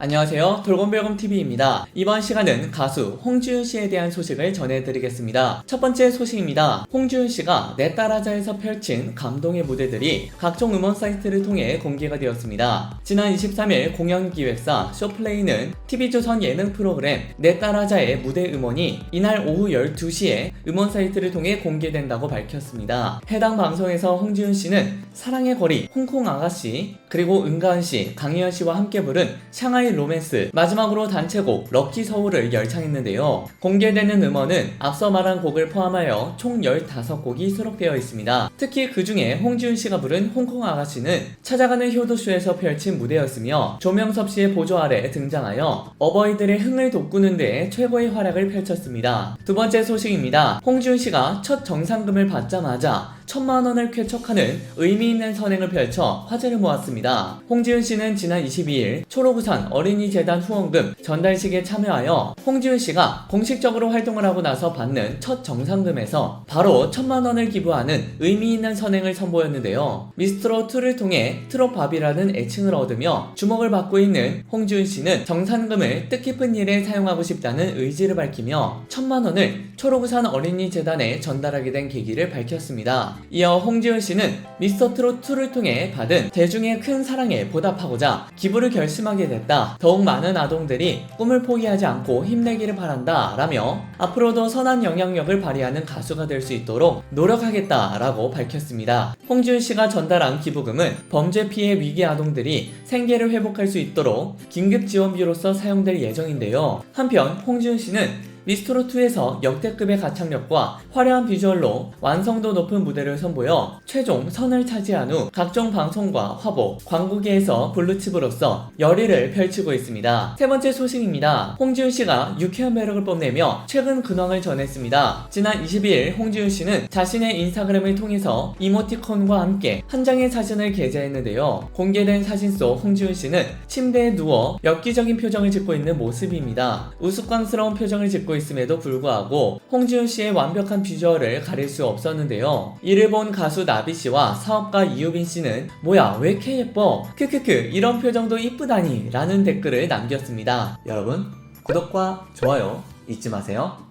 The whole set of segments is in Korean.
안녕하세요. 돌곰별곰TV입니다. 이번 시간은 가수 홍지윤 씨에 대한 소식을 전해드리겠습니다. 첫 번째 소식입니다. 홍지윤 씨가 내 딸아자에서 펼친 감동의 무대들이 각종 음원 사이트를 통해 공개가 되었습니다. 지난 23일 공연 기획사 쇼플레이는 TV조선 예능 프로그램 내 딸아자의 무대 음원이 이날 오후 12시에 음원 사이트를 통해 공개된다고 밝혔습니다. 해당 방송에서 홍지윤 씨는 사랑의 거리, 홍콩 아가씨, 그리고 은가은 씨, 강희연 씨와 함께 부른 샹하이 로맨스, 마지막으로 단체곡 럭키 서울을 열창했는데요. 공개되는 음원은 앞서 말한 곡을 포함하여 총 15곡이 수록되어 있습니다. 특히 그 중에 홍지윤 씨가 부른 홍콩 아가씨는 찾아가는 효도쇼에서 펼친 무대였으며 조명섭 씨의 보조 아래 등장하여 어버이들의 흥을 돋구는 데에 최고의 활약을 펼쳤습니다. 두 번째 소식입니다. 홍지윤 씨가 첫 정상금을 받자마자 천만 원을 쾌척하는 의미 있는 선행을 펼쳐 화제를 모았습니다. 홍지윤 씨는 지난 22일 초록우산 어린이재단 후원금 전달식에 참여하여 홍지윤 씨가 공식적으로 활동을 하고 나서 받는 첫 정상금에서 바로 천만 원을 기부하는 의미 있는 선행을 선보였는데요. 미스트롯2를 통해 트롯밥이라는 애칭을 얻으며 주목을 받고 있는 홍지윤 씨는 정상금을 뜻깊은 일에 사용하고 싶다는 의지를 밝히며 천만 원을 초록우산 어린이재단에 전달하게 된 계기를 밝혔습니다. 이어 홍지윤 씨는 미스터트롯 2를 통해 받은 대중의 큰 사랑에 보답하고자 기부를 결심하게 됐다. 더욱 많은 아동들이 꿈을 포기하지 않고 힘내기를 바란다. 라며 앞으로도 선한 영향력을 발휘하는 가수가 될 수 있도록 노력하겠다. 라고 밝혔습니다. 홍지윤 씨가 전달한 기부금은 범죄 피해 위기 아동들이 생계를 회복할 수 있도록 긴급 지원비로서 사용될 예정인데요. 한편 홍지윤 씨는 미스트롯2에서 역대급의 가창력과 화려한 비주얼로 완성도 높은 무대를 선보여 최종 선을 차지한 후 각종 방송과 화보, 광고계에서 블루칩으로서 열의를 펼치고 있습니다. 세 번째 소식입니다. 홍지윤 씨가 유쾌한 매력을 뽐내며 최근 근황을 전했습니다. 지난 22일 홍지윤 씨는 자신의 인스타그램을 통해서 이모티콘과 함께 한 장의 사진을 게재했는데요. 공개된 사진 속 홍지윤 씨는 침대에 누워 엽기적인 표정을 짓고 있는 모습입니다. 우스꽝스러운 표정을 짓고 있음에도 불구하고 홍지윤 씨의 완벽한 비주얼을 가릴 수 없었는데요. 이를 본 가수 나비 씨와 사업가 이유빈 씨는 뭐야 왜 이렇게 예뻐? 크크크 이런 표정도 이쁘다니 라는 댓글을 남겼습니다. 여러분 구독과 좋아요 잊지 마세요.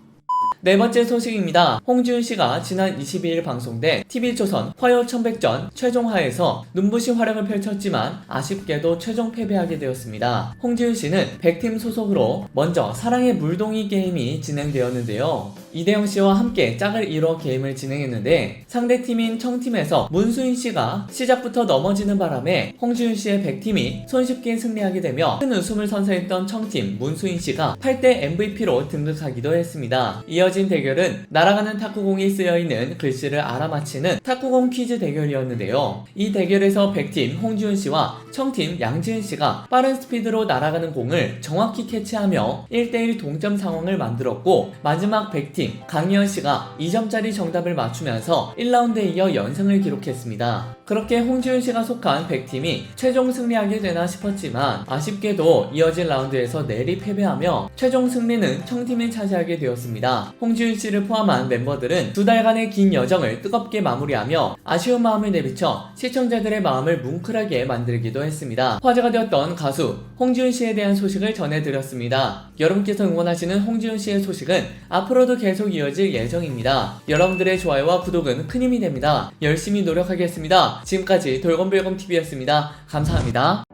네 번째 소식입니다. 홍지윤 씨가 지난 22일 방송된 TV조선 화요 청백전 최종화에서 눈부신 활약을 펼쳤지만 아쉽게도 최종 패배하게 되었습니다. 홍지윤 씨는 100팀 소속으로 먼저 사랑의 물동이 게임이 진행되었는데요. 이대영 씨와 함께 짝을 이뤄 게임을 진행했는데 상대 팀인 청팀에서 문수인 씨가 시작부터 넘어지는 바람에 홍지윤 씨의 100팀이 손쉽게 승리하게 되며 큰 웃음을 선사했던 청팀 문수인 씨가 8대 MVP로 등극하기도 했습니다. 이어 진 대결은 날아가는 탁구공이 쓰여 있는 글씨를 알아맞히는 탁구공 퀴즈 대결이었는데요. 이 대결에서 100팀 홍지윤 씨와 청팀 양지은 씨가 빠른 스피드로 날아가는 공을 정확히 캐치하며 1대1 동점 상황을 만들었고 마지막 100팀 강희연 씨가 2점짜리 정답을 맞추면서 1라운드에 이어 연승을 기록했습니다. 그렇게 홍지윤 씨가 속한 100팀이 최종 승리하게 되나 싶었지만 아쉽게도 이어진 라운드에서 내리 패배하며 최종 승리는 청팀이 차지하게 되었습니다. 홍지윤 씨를 포함한 멤버들은 두 달간의 긴 여정을 뜨겁게 마무리하며 아쉬운 마음을 내비쳐 시청자들의 마음을 뭉클하게 만들기도 했습니다. 화제가 되었던 가수 홍지윤 씨에 대한 소식을 전해드렸습니다. 여러분께서 응원하시는 홍지윤 씨의 소식은 앞으로도 계속 이어질 예정입니다. 여러분들의 좋아요와 구독은 큰 힘이 됩니다. 열심히 노력하겠습니다. 지금까지 돌검별검TV였습니다. 감사합니다.